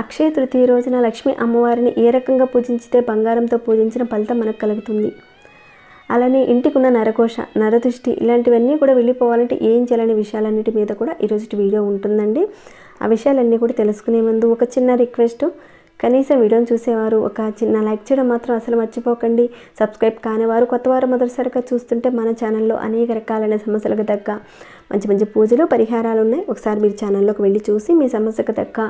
అక్షయ తృతీయ రోజున లక్ష్మీ అమ్మవారిని ఏ రకంగా పూజించితే బంగారంతో పూజించిన ఫలితం మనకు కలుగుతుంది. అలానే ఇంటికున్న నరకోశ నరదృష్టి ఇలాంటివన్నీ కూడా వెళ్ళిపోవాలంటే ఏం చేయాలనే విషయాలన్నిటి మీద కూడా ఈరోజు వీడియో ఉంటుందండి. ఆ విషయాలన్నీ కూడా తెలుసుకునే ముందు ఒక చిన్న రిక్వెస్ట్. కనీసం వీడియోని చూసేవారు ఒక చిన్న లైక్ చేయడం మాత్రం అసలు మర్చిపోకండి. సబ్స్క్రైబ్ కానివారు కొత్తవారు మొదటిసారిగా చూస్తుంటే మన ఛానల్లో అనేక రకాలైన సమస్యలకు తగ్గ మంచి మంచి పూజలు పరిహారాలు ఉన్నాయి. ఒకసారి మీరు ఛానల్లోకి వెళ్ళి చూసి మీ సమస్యకు తగ్గ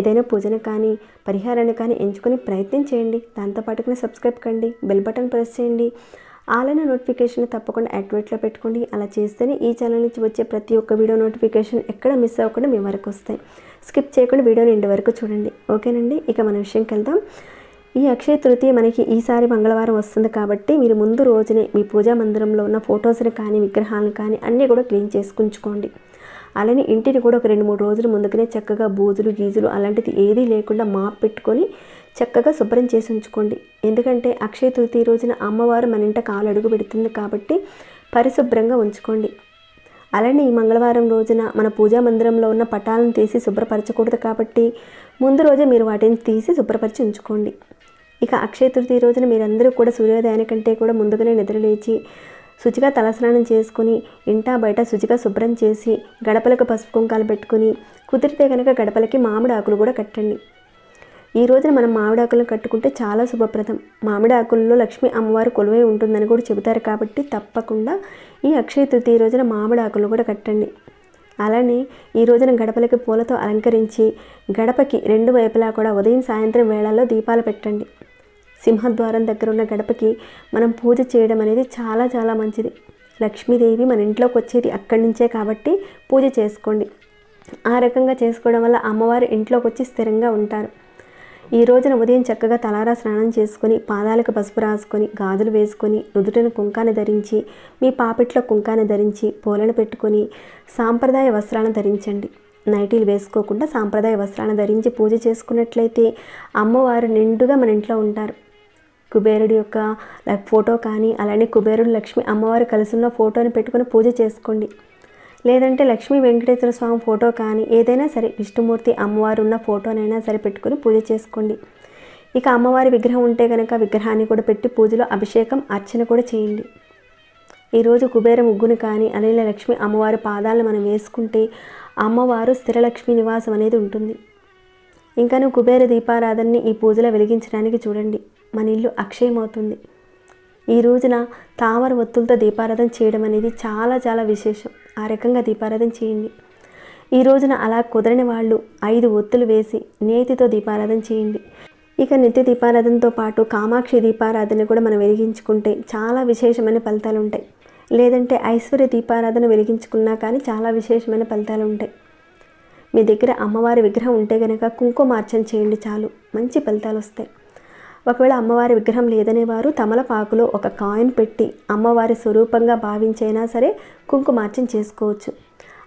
ఏదైనా పూజను కానీ పరిహారాన్ని కానీ ఎంచుకొని ప్రయత్నం చేయండి. దాంతోపాటుగా సబ్స్క్రైబ్ కండి బెల్ బటన్ ప్రెస్ చేయండి. ఆలైన నోటిఫికేషన్ తప్పకుండా యాక్టివేట్లో పెట్టుకోండి. అలా చేస్తేనే ఈ ఛానల్ నుంచి వచ్చే ప్రతి ఒక్క వీడియో నోటిఫికేషన్ ఎక్కడ మిస్ అవ్వకుండా మీ వరకు వస్తాయి. స్కిప్ చేయకుండా వీడియోని ఇంటి వరకు చూడండి. ఓకేనండి ఇక మన విషయంకి వెళ్దాం. ఈ అక్షయ తృతీయ మనకి ఈసారి మంగళవారం వస్తుంది కాబట్టి మీరు ముందు రోజునే మీ పూజా మందిరంలో ఉన్న ఫొటోస్ని కానీ విగ్రహాలను కానీ అన్నీ కూడా క్లీన్ చేసుకుంచుకోండి. అలానే ఇంటిని కూడా ఒక రెండు మూడు రోజుల ముందుగానే చక్కగా బూజులు గీజులు అలాంటిది ఏదీ లేకుండా మాప్ పెట్టుకొని చక్కగా శుభ్రం చేసి ఉంచుకోండి. ఎందుకంటే అక్షయ తృతీయ రోజున అమ్మవారు మన ఇంట కాలు అడుగు పెడుతుంది కాబట్టి పరిశుభ్రంగా ఉంచుకోండి. అలానే ఈ మంగళవారం రోజున మన పూజా మందిరంలో ఉన్న పటాలను తీసి శుభ్రపరచకూడదు కాబట్టి ముందు రోజే మీరు వాటిని తీసి శుభ్రపరిచి ఉంచుకోండి. ఇక అక్షయ తృతీయ రోజున మీరందరూ కూడా సూర్యోదయానికంటే కూడా ముందుగానే నిద్రలేచి శుచిగా తలస్నానం చేసుకుని ఇంటా బయట శుచిగా శుభ్రం చేసి గడపలకు పసుపు కుంకాలు పెట్టుకుని కుదిరితే కనుక గడపలకి మామిడి ఆకులు కూడా కట్టండి. ఈ రోజున మనం మామిడాకులను కట్టుకుంటే చాలా శుభప్రదం. మామిడాకుల్లో లక్ష్మీ అమ్మవారు కొలువై ఉంటుందని కూడా చెబుతారు కాబట్టి తప్పకుండా ఈ అక్షయ తృతీయ రోజున మామిడాకులు కూడా కట్టండి. అలానే ఈ రోజున గడపలకి పూలతో అలంకరించి గడపకి రెండు వైపులా కూడా ఉదయం సాయంత్రం వేళల్లో దీపాలు పెట్టండి. సింహద్వారం దగ్గర ఉన్న గడపకి మనం పూజ చేయడం అనేది చాలా చాలా మంచిది. లక్ష్మీదేవి మన ఇంట్లోకి వచ్చేది అక్కడి నుంచే కాబట్టి పూజ చేసుకోండి. ఆ రకంగా చేసుకోవడం వల్ల అమ్మవారు ఇంట్లోకి వచ్చి స్థిరంగా ఉంటారు. ఈ రోజున ఉదయం చక్కగా తలారా స్నానం చేసుకొని పాదాలకు పసుపు రాసుకొని గాజులు వేసుకొని నుదుటను కుంకాన్ని ధరించి మీ పాపిట్లో కుంకాన్ని ధరించి పూలను పెట్టుకొని సాంప్రదాయ వస్త్రాలను ధరించండి. నైటీలు వేసుకోకుండా సాంప్రదాయ వస్త్రాలను ధరించి పూజ చేసుకున్నట్లయితే అమ్మవారు నిండుగా మన ఇంట్లో ఉంటారు. కుబేరుడి యొక్క ఫోటో కానీ అలానే కుబేరుడు లక్ష్మి అమ్మవారు కలిసి ఉన్న ఫోటోని పెట్టుకొని పూజ చేసుకోండి. లేదంటే లక్ష్మీ వెంకటేశ్వర స్వామి ఫోటో కానీ ఏదైనా సరే విష్ణుమూర్తి అమ్మవారు ఉన్న ఫోటోనైనా సరే పెట్టుకొని పూజ చేసుకోండి. ఇక అమ్మవారి విగ్రహం ఉంటే కనుక విగ్రహాన్ని కూడా పెట్టి పూజలో అభిషేకం అర్చన కూడా చేయండి. ఈరోజు కుబేర ముగ్గును కానీ అనిల లక్ష్మి అమ్మవారి పాదాలను మనం వేసుకుంటే అమ్మవారు స్థిరలక్ష్మి నివాసం అనేది ఉంటుంది. ఇంకాను కుబేర దీపారాధనని ఈ పూజలో వెలిగించడానికి చూడండి. మన ఇల్లు అక్షయమవుతుంది. ఈ రోజున తామర ఒత్తులతో దీపారాధన చేయడం అనేది చాలా చాలా విశేషం. ఆ రకంగా దీపారాధన చేయండి. ఈ రోజున అలా కుదరని వాళ్ళు ఐదు ఒత్తులు వేసి నేతితో దీపారాధన చేయండి. ఇక నిత్య దీపారాధనతో పాటు కామాక్షి దీపారాధన కూడా మనం వెలిగించుకుంటే చాలా విశేషమైన ఫలితాలు ఉంటాయి. లేదంటే ఐశ్వర్య దీపారాధన వెలిగించుకున్నా కానీ చాలా విశేషమైన ఫలితాలు ఉంటాయి. మీ దగ్గర అమ్మవారి విగ్రహం ఉంటే కనుక కుంకుమార్చన చేయండి చాలు. మంచి ఫలితాలు వస్తాయి. ఒకవేళ అమ్మవారి విగ్రహం లేదనే వారు తమలపాకులో ఒక కాయిన్ పెట్టి అమ్మవారి స్వరూపంగా భావించైనా సరే కుంకుమార్చన చేసుకోవచ్చు.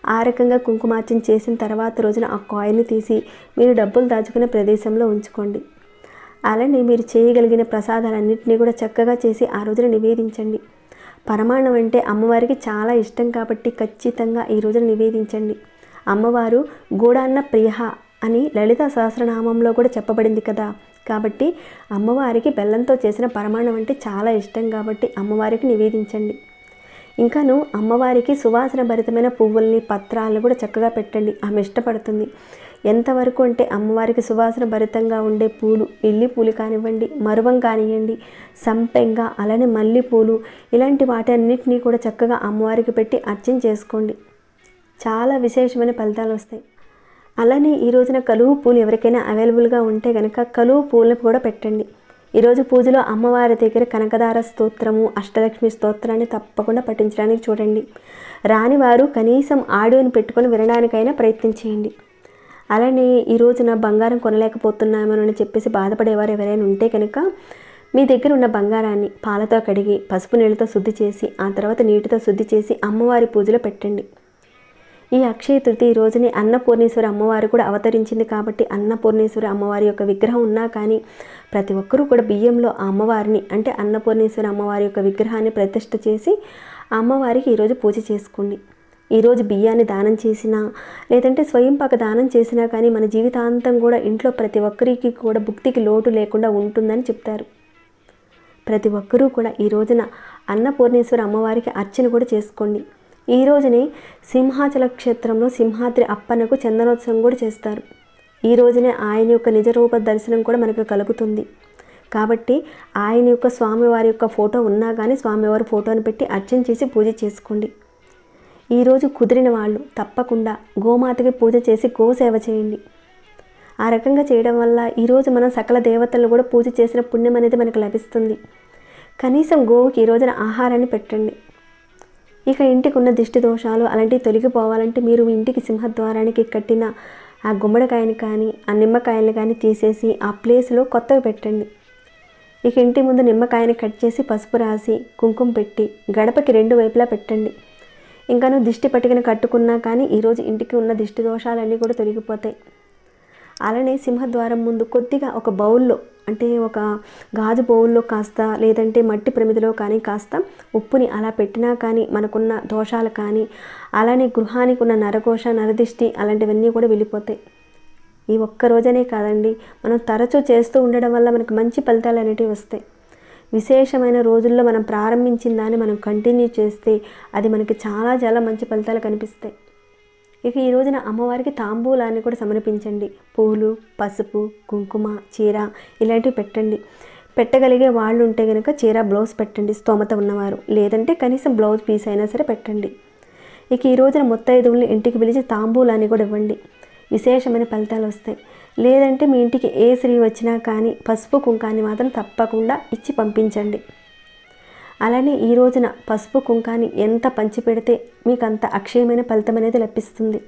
ఆ రకంగా కుంకుమార్చన చేసిన తర్వాత రోజున ఆ కాయిన్ని తీసి మీరు డబ్బులు దాచుకునే ప్రదేశంలో ఉంచుకోండి. అలానే మీరు చేయగలిగిన ప్రసాదాలన్నింటినీ కూడా చక్కగా చేసి ఆ రోజున నివేదించండి. పరమాణం అంటే అమ్మవారికి చాలా ఇష్టం కాబట్టి ఖచ్చితంగా ఈ రోజున నివేదించండి. అమ్మవారు గూడాన్న ప్రియ అని లలిత సహస్రనామంలో కూడా చెప్పబడింది కదా. కాబట్టి అమ్మవారికి బెల్లంతో చేసిన పరమాణం అంటే చాలా ఇష్టం కాబట్టి అమ్మవారికి నివేదించండి. ఇంకాను అమ్మవారికి సువాసన భరితమైన పువ్వుల్ని పత్రాలను కూడా చక్కగా పెట్టండి. ఆమె ఇష్టపడుతుంది. ఎంతవరకు అంటే అమ్మవారికి సువాసన భరితంగా ఉండే పూలు ఇల్లి పూలు కానివ్వండి మరువం కానివ్వండి సంపెంగ అలానే మల్లెపూలు ఇలాంటి వాటి అన్నిటినీ కూడా చక్కగా అమ్మవారికి పెట్టి అర్చన చేసుకోండి. చాలా విశేషమైన ఫలితాలు వస్తాయి. అలానే ఈ రోజున కలువు పూలు ఎవరికైనా అవైలబుల్గా ఉంటే కనుక కలువు పూలను కూడా పెట్టండి. ఈరోజు పూజలో అమ్మవారి దగ్గర కనకదార స్తోత్రము అష్టలక్ష్మి స్తోత్రాన్ని తప్పకుండా పఠించడానికి చూడండి. రాని వారు కనీసం ఆడియోని పెట్టుకొని వినడానికైనా ప్రయత్నం చేయండి. అలానే ఈ రోజున బంగారం కొనలేకపోతున్నామని చెప్పేసి బాధపడేవారు ఎవరైనా ఉంటే కనుక మీ దగ్గర ఉన్న బంగారాన్ని పాలతో కడిగి పసుపు నీళ్ళతో శుద్ధి చేసి ఆ తర్వాత నీటితో శుద్ధి చేసి అమ్మవారి పూజలో పెట్టండి. ఈ అక్షయ తృతీయ రోజుని అన్నపూర్ణేశ్వరి అమ్మవారు కూడా అవతరించింది కాబట్టి అన్నపూర్ణేశ్వరి అమ్మవారి యొక్క విగ్రహం ఉన్నా కానీ ప్రతి ఒక్కరూ కూడా బియ్యంలో ఆ అమ్మవారిని అంటే అన్నపూర్ణేశ్వరి అమ్మవారి యొక్క విగ్రహాన్ని ప్రతిష్ఠ చేసి ఆ అమ్మవారికి ఈరోజు పూజ చేసుకోండి. ఈరోజు బియ్యాన్ని దానం చేసినా లేదంటే స్వయంపాక దానం చేసినా కానీ మన జీవితాంతం కూడా ఇంట్లో ప్రతి ఒక్కరికి కూడా భుక్తికి లోటు లేకుండా ఉంటుందని చెప్తారు. ప్రతి ఒక్కరూ కూడా ఈ రోజున అన్నపూర్ణేశ్వర అమ్మవారికి అర్చన కూడా చేసుకోండి. ఈ రోజునే సింహాచల క్షేత్రంలో సింహాద్రి అప్పన్నకు చందనోత్సవం కూడా చేస్తారు. ఈ రోజునే ఆయన యొక్క నిజరూప దర్శనం కూడా మనకు కలుగుతుంది. కాబట్టి ఆయన యొక్క స్వామివారి యొక్క ఫోటో ఉన్నా కానీ స్వామివారి ఫోటోని పెట్టి అర్చన చేసి పూజ చేసుకోండి. ఈరోజు కుదిరిన వాళ్ళు తప్పకుండా గోమాతకి పూజ చేసి గోసేవ చేయండి. ఆ రకంగా చేయడం వల్ల ఈరోజు మనం సకల దేవతలను కూడా పూజ చేసిన పుణ్యం అనేది మనకు లభిస్తుంది. కనీసం గోవుకి ఈ రోజున ఆహారాన్ని పెట్టండి. ఇక ఇంటికి ఉన్న దిష్టి దోషాలు అలాంటివి తొలగిపోవాలంటే మీరు మీ ఇంటికి సింహద్వారానికి కట్టిన ఆ గుమ్మడికాయని కానీ ఆ నిమ్మకాయని కానీ తీసేసి ఆ ప్లేస్లో కొత్తవి పెట్టండి. ఇక ఇంటి ముందు నిమ్మకాయని కట్ చేసి పసుపు రాసి కుంకుమ పెట్టి గడపకి రెండు వైపులా పెట్టండి. ఇంకాను దిష్టి పట్టికను కట్టుకున్నా కానీ ఈరోజు ఇంటికి ఉన్న దిష్టి దోషాలన్నీ కూడా తొలగిపోతాయి. అలానే సింహద్వారం ముందు కొద్దిగా ఒక బౌల్లో అంటే ఒక గాజు బౌల్లో కాస్త లేదంటే మట్టి ప్రమిదిలో కానీ కాస్త ఉప్పుని అలా పెట్టినా కానీ మనకున్న దోషాలు కానీ అలానే గృహానికి ఉన్న నరఘోష నరదిష్టి అలాంటివన్నీ కూడా వెళ్ళిపోతాయి. ఈ ఒక్క రోజనే కాదండి మనం తరచూ చేస్తూ ఉండడం వల్ల మనకు మంచి ఫలితాలు అనేటివి వస్తాయి. విశేషమైన రోజుల్లో మనం ప్రారంభించిన దాన్ని మనం కంటిన్యూ చేస్తే అది మనకి చాలా చాలా మంచి ఫలితాలు కనిపిస్తాయి. ఇక ఈ రోజున అమ్మవారికి తాంబూలాన్ని కూడా సమర్పించండి. పూలు పసుపు కుంకుమ చీర ఇలాంటివి పెట్టండి. పెట్టగలిగే వాళ్ళు ఉంటే కనుక చీర బ్లౌజ్ పెట్టండి స్తోమత ఉన్నవారు. లేదంటే కనీసం బ్లౌజ్ పీస్ అయినా సరే పెట్టండి. ఇక ఈ రోజున ముత్తైదువుల్ని ఇంటికి పిలిచి తాంబూలాన్ని కూడా ఇవ్వండి. విశేషమైన ఫలితాలు వస్తాయి. లేదంటే మీ ఇంటికి ఏ స్త్రీ వచ్చినా కానీ పసుపు కుంకాన్ని మాత్రం తప్పకుండా ఇచ్చి పంపించండి. అలానే ఈ రోజున పసుపు కుంకాన్ని ఎంత పంచిపెడితే మీకు అంత అక్షయమైన ఫలితం అనేది లభిస్తుంది.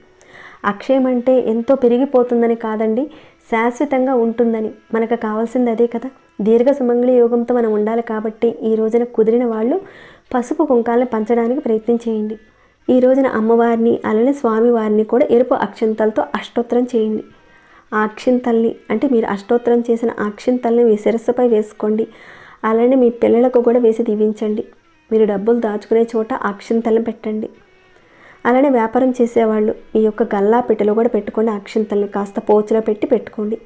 అక్షయం అంటే ఎంతో పెరిగిపోతుందని కాదండి శాశ్వతంగా ఉంటుందని. మనకు కావాల్సింది అదే కదా. దీర్ఘ సుమంగళి యోగంతో మనం ఉండాలి కాబట్టి ఈ రోజున కుదిరిన వాళ్ళు పసుపు కుంకాలను పంచడానికి ప్రయత్నం చేయండి. ఈ రోజున అమ్మవారిని అలానే స్వామివారిని కూడా ఎరుపు అక్షంతలతో అష్టోత్తరం చేయండి. ఆ అక్షింతల్ని అంటే మీరు అష్టోత్తరం చేసిన ఆ అక్షింతల్ని మీ శిరస్సుపై వేసుకోండి. అలానే మీ పిల్లలకు కూడా వేసి దీవించండి. మీరు డబ్బులు దాచుకునే చోట ఆ అక్షింతల్ని పెట్టండి. అలానే వ్యాపారం చేసేవాళ్ళు ఈ యొక్క గల్లా పెట్టెలో కూడా పెట్టుకోండి అక్షంతల్ని అక్షింతల్ని కాస్త పోచులో పెట్టి పెట్టుకోండి.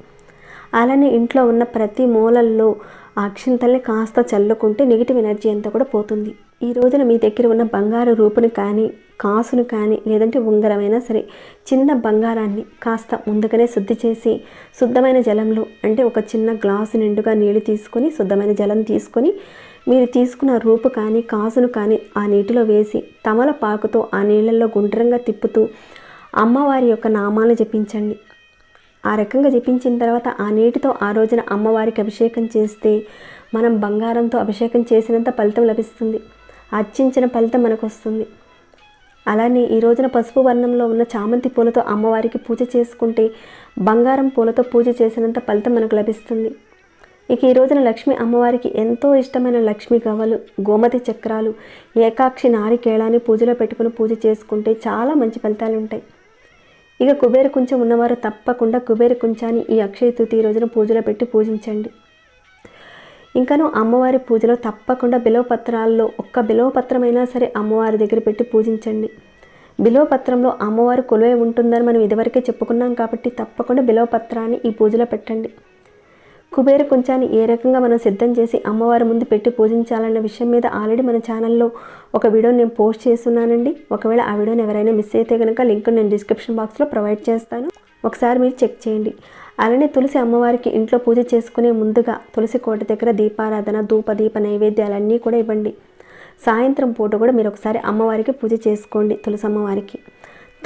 అలానే ఇంట్లో ఉన్న ప్రతి మూలల్లో అక్షింతల్ని కాస్త చల్లుకుంటే నెగిటివ్ ఎనర్జీ అంతా కూడా పోతుంది. ఈ రోజున మీ దగ్గర ఉన్న బంగారు రూపుని కానీ కాసును కానీ లేదంటే ఉంగరమైనా సరే చిన్న బంగారాన్ని కాస్త ముందుగానే శుద్ధి చేసి శుద్ధమైన జలంలో అంటే ఒక చిన్న గ్లాసు నిండుగా నీళ్ళు తీసుకొని శుద్ధమైన జలం తీసుకొని మీరు తీసుకున్న రూపు కానీ కాసును కానీ ఆ నీటిలో వేసి తమలపాకుతో ఆ నీళ్ళల్లో గుండ్రంగా తిప్పుతూ అమ్మవారి యొక్క నామాలను జపించండి. ఆ రకంగా జపించిన తర్వాత ఆ నీటితో ఆ రోజున అమ్మవారికి అభిషేకం చేస్తే మనం బంగారంతో అభిషేకం చేసినంత ఫలితం లభిస్తుంది. అర్చించిన ఫలితం మనకు వస్తుంది. అలానే ఈ రోజున పసుపు వర్ణంలో ఉన్న చామంతి పూలతో అమ్మవారికి పూజ చేసుకుంటే బంగారం పూలతో పూజ చేసినంత ఫలితం మనకు లభిస్తుంది. ఇక ఈ రోజున లక్ష్మి అమ్మవారికి ఎంతో ఇష్టమైన లక్ష్మి గవ్వలు గోమతి చక్రాలు ఏకాక్షి నారికేళాన్ని పూజలో పెట్టుకుని పూజ చేసుకుంటే చాలా మంచి ఫలితాలు ఉంటాయి. ఇక కుబేర కుంచం ఉన్నవారు తప్పకుండా కుబేర కుంచాన్ని ఈ అక్షయ తృతీయ రోజున పూజలో పెట్టి పూజించండి. ఇంకాను అమ్మవారి పూజలో తప్పకుండా బిలవపత్రాల్లో ఒక్క బిలవపత్రమైనా సరే అమ్మవారి దగ్గర పెట్టి పూజించండి. బిలవపత్రంలో అమ్మవారు కొలువై ఉంటుందని మనం ఇదివరకే చెప్పుకున్నాం కాబట్టి తప్పకుండా బిలవపత్రాన్ని ఈ పూజలో పెట్టండి. కుబేర కుంచాన్ని ఏ రకంగా మనం సిద్ధం చేసి అమ్మవారి ముందు పెట్టి పూజించాలన్న విషయం మీద ఆల్రెడీ మన ఛానల్లో ఒక వీడియో నేను పోస్ట్ చేస్తున్నానండి. ఒకవేళ ఆ వీడియోని ఎవరైనా మిస్ అయితే కనుక లింక్ నేను డిస్క్రిప్షన్ బాక్స్లో ప్రొవైడ్ చేస్తాను. ఒకసారి మీరు చెక్ చేయండి. అలానే తులసి అమ్మవారికి ఇంట్లో పూజ చేసుకునే ముందుగా తులసి కోట దగ్గర దీపారాధన ధూప దీప నైవేద్యాలన్నీ కూడా ఇవ్వండి. సాయంత్రం పూట కూడా మీరు ఒకసారి అమ్మవారికి పూజ చేసుకోండి తులసి అమ్మవారికి.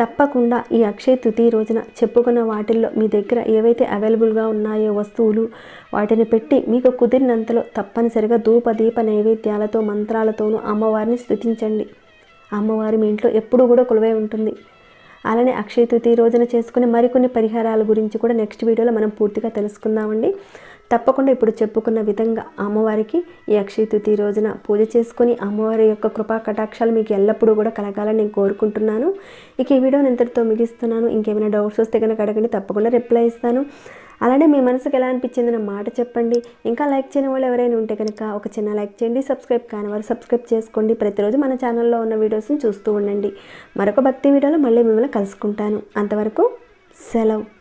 తప్పకుండా ఈ అక్షయ తృతీయ రోజున చెప్పుకున్న వాటిల్లో మీ దగ్గర ఏవైతే అవైలబుల్గా ఉన్నాయో వస్తువులు వాటిని పెట్టి మీకు కుదిరినంతలో తప్పనిసరిగా ధూప దీప నైవేద్యాలతో మంత్రాలతోనూ అమ్మవారిని స్థుతించండి. అమ్మవారి మీ ఇంట్లో ఎప్పుడూ కూడా కొలువై ఉంటుంది. అలానే అక్షయ తృతీయ రోజున చేసుకునే మరికొన్ని పరిహారాల గురించి కూడా నెక్స్ట్ వీడియోలో మనం పూర్తిగా తెలుసుకుందామండి. తప్పకుండా ఇప్పుడు చెప్పుకున్న విధంగా అమ్మవారికి ఈ అక్షయ తృతీయ రోజున పూజ చేసుకుని అమ్మవారి యొక్క కృపా కటాక్షాలు మీకు ఎల్లప్పుడూ కూడా కలగాలని నేను కోరుకుంటున్నాను. ఇక ఈ వీడియోని ఇంతటితో ముగిస్తున్నాను. ఇంకేమైనా డౌట్స్ వస్తే కనుక అడగండి. తప్పకుండా రిప్లై ఇస్తాను. అలానే మీ మనసుకు ఎలా అనిపించింది నా మాట చెప్పండి. ఇంకా లైక్ చేయని వాళ్ళు ఎవరైనా ఉంటే కనుక ఒక చిన్న లైక్ చేయండి సబ్స్క్రైబ్ కాని వారు సబ్స్క్రైబ్ చేసుకోండి. ప్రతిరోజు మన ఛానల్లో ఉన్న వీడియోస్ని చూస్తూ ఉండండి. మరొక భక్తి వీడియోలో మళ్ళీ మిమ్మల్ని కలుసుకుంటాను. అంతవరకు సెలవు.